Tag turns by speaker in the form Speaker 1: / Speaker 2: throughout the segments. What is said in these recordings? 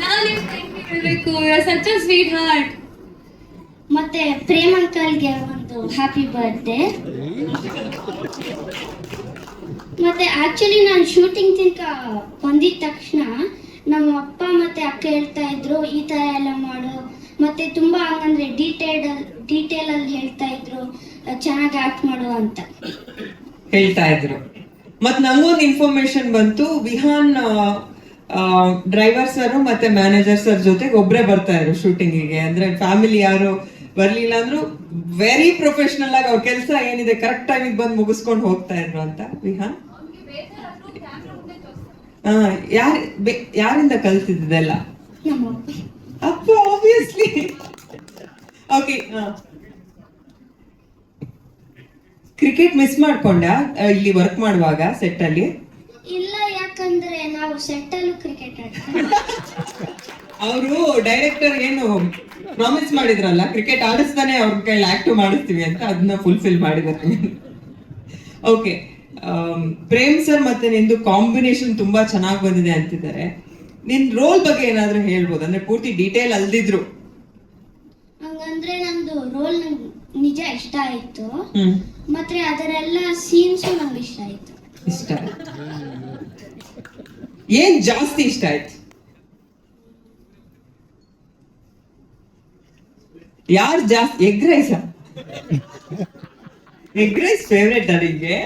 Speaker 1: ನಾನು ನಿಮ್ thank you ಹೇಳ್ಬೇಕು you such a sweetheart
Speaker 2: ಮತ್ತೆ ಪ್ರೇಮ್ ಅಂಕಲ್ಗೆ ಒಂದು ಹ್ಯಾಪಿ ಬರ್ತ್ಡೇ ಮತ್ತೆ ಆಕ್ಚುಲಿ ನಾನು ಶೂಟಿಂಗ್ ತನಕ ಬಂದಿದ ತಕ್ಷಣ ನಮ್ಮ ಅಪ್ಪ ಮತ್ತೆ ಅಕ್ಕ ಹೇಳ್ತಾ ಇದ್ರು ಈ ತರ ಎಲ್ಲ ಮಾಡು. ಮತ್ತೆ ತುಂಬಾ ಹಂಗಂದ್ರೆ ಡೀಟೇಲ್ ಡೀಟೇಲ್ ಅಲ್ಲಿ ಹೇಳ್ತಾ ಇದ್ರು ಚೆನ್ನಾಗಿ ಆಕ್ಟ್ ಮಾಡು ಅಂತ.
Speaker 3: ಹೇಳ್ತಾ ಇದ್ರು. ಮತ್ ನಂಗೊಂದು ಇನ್ಫಾರ್ಮೇಶನ್ ಬಂತು. ವಿಹಾನ್ ಡ್ರೈವರ್ ಸರ್ ಮತ್ತೆ ಮ್ಯಾನೇಜರ್ ಸರ್ ಜೊತೆಗೆ ಒಬ್ರೇ ಬರ್ತಾ ಇದ್ರು ಶೂಟಿಂಗಿಗೆ ಅಂದ್ರೆ ಫ್ಯಾಮಿಲಿ ಯಾರು ಬರ್ಲಿಲ್ಲ ಅಂದ್ರು ವೆರಿ ಪ್ರೊಫೆಷನಲ್ ಆಗಿ ಅವ್ರ ಕೆಲಸ ಏನಿದೆ ಕರೆಕ್ಟ್ ಟೈಮಿಗೆ ಬಂದು ಮುಗಿಸ್ಕೊಂಡು ಹೋಗ್ತಾ ಇದ್ರು ಅಂತ. ವಿಹಾನ್? ಯಾರ್ ಯಾರಿಂದ ಕಲ್ತಿದ್ದೆಲ್ಲ
Speaker 2: ಅಪ್ಪ
Speaker 3: ಆಬ್ವಿಯಸ್ಲಿ ಓಕೆ ಕ್ರಿಕೆಟ್ ಮಿಸ್ ಮಾಡ್ಕೊಂಡ? ಇಲ್ಲಿ ವರ್ಕ್ ಮಾಡುವಾಗ ಸೆಟ್ ಅಲ್ಲಿ?
Speaker 2: ಯಾಕಂದ್ರೆ ನಾವು ಸೆಟ್ಟಲ್ಲೂ ಕ್ರಿಕೆಟ್
Speaker 3: ಅವರು ಡೈರೆಕ್ಟರ್ ಏನು ಪ್ರಾಮಿಸ್ ಮಾಡಿದ್ರಲ್ಲ ಕ್ರಿಕೆಟ್ ಆಡಿಸ್ತಾನೆ ಅವ್ರ ಕೈಲಿ ಆಕ್ಟ್ ಮಾಡಿಸ್ತೀವಿ ಅಂತ ಅದನ್ನ ಫುಲ್ಫಿಲ್ ಮಾಡಿದ್ದಾರೆ. ಓಕೆ ಪ್ರೇಮ್ ಸರ್ ಮತ್ತೆ ನಿಂದು ಕಾಂಬಿನೇಷನ್ ತುಂಬಾ ಚೆನ್ನಾಗಿ ಬಂದಿದೆ ಅಂತಿದ್ದಾರೆ. ನಿನ್ ರೋಲ್ ಬಗ್ಗೆ ಏನಾದ್ರೂ ಹೇಳ್ಬೋದು? ಅಂದ್ರೆ ಪೂರ್ತಿ ಡೀಟೇಲ್ ಅಲ್ದಿದ್ರು.
Speaker 2: ಹಂಗಂದ್ರೆ ನಂದು ರೋಲ್ ನಂಗೆ ನಿಜ ಇಷ್ಟ ಆಯ್ತು. ಮತ್ತೆ ಅದರೆಲ್ಲ ಸೀನ್ಸ್ ನಂಗೆ ಇಷ್ಟ ಆಯ್ತು.
Speaker 3: ಇಷ್ಟ ಏನ್ ಜಾಸ್ತಿ ಇಷ್ಟ ಆಯ್ತು? ಯಾರು ಜಾಸ್ತಿ, egg rice? Egg rice favourite ನನಗೆ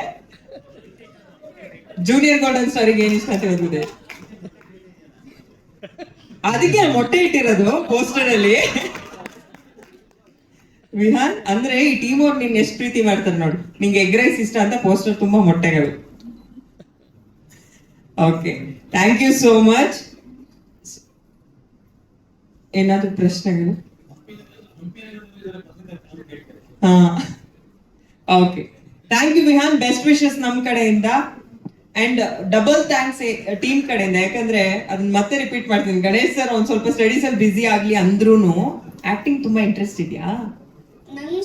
Speaker 3: ಜೂನಿಯರ್ ಗಾರ್ಡನ್ ಸ್ಟಾರಿಗೆ ಏನ್ ಇಷ್ಟ ಅಂತ ಅದಕ್ಕೆ ಮೊಟ್ಟೆ ಇಟ್ಟಿರೋದು ಪೋಸ್ಟರ್ ಅಲ್ಲಿ. ವಿಹಾನ್, ಅಂದ್ರೆ ಈ ಟೀಮ್ ಅವ್ರು ನಿನ್ ಎಷ್ಟು ಪ್ರೀತಿ ಮಾಡ್ತಾರೆ ನೋಡು. ನಿಂಗೆ ಎಗ್ ರೈಸ್ ಇಷ್ಟ ಅಂತ ಪೋಸ್ಟರ್ ತುಂಬಾ ಮೊಟ್ಟೆಗಳು. Okay thank you so much ಏನಾದ್ರೂ ಪ್ರಶ್ನೆಗಳು? ಹಾ. Okay thank you Vihaan best wishes ನಮ್ಮ ಕಡೆಯಿಂದ. ಅಂಡ್ ಡಬಲ್ ಥ್ಯಾಂಕ್ಸ್ ಟೀಮ್ ಕಡೆಯಿಂದ. ಯಾಕಂದ್ರೆ ಅದನ್ನ ಮತ್ತೆ ರಿಪೀಟ್ ಮಾಡ್ತೀನಿ. ಗಣೇಶ್ ಸರ್ ಒಂದ್ ಸ್ವಲ್ಪ ಸ್ಟಡೀಸ್ ಅಲ್ಲಿ ಬಿಸಿ ಆಗ್ಲಿ ಅಂದ್ರೂ ಆಕ್ಟಿಂಗ್ ತುಂಬಾ ಇಂಟ್ರೆಸ್ಟ್ ಇದೆಯಾ?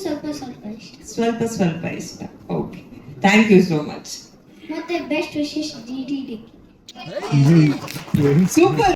Speaker 2: ಸ್ವಲ್ಪ ಸ್ವಲ್ಪ ಇಷ್ಟ.
Speaker 3: ಸ್ವಲ್ಪ ಸ್ವಲ್ಪ ಇಷ್ಟ. Okay thank you so much
Speaker 2: ಮತ್ತೆ ಬೆಸ್ಟ್ ವಿಶೇಷ ಡಿ ಡಿ ಡಿ
Speaker 3: Súper.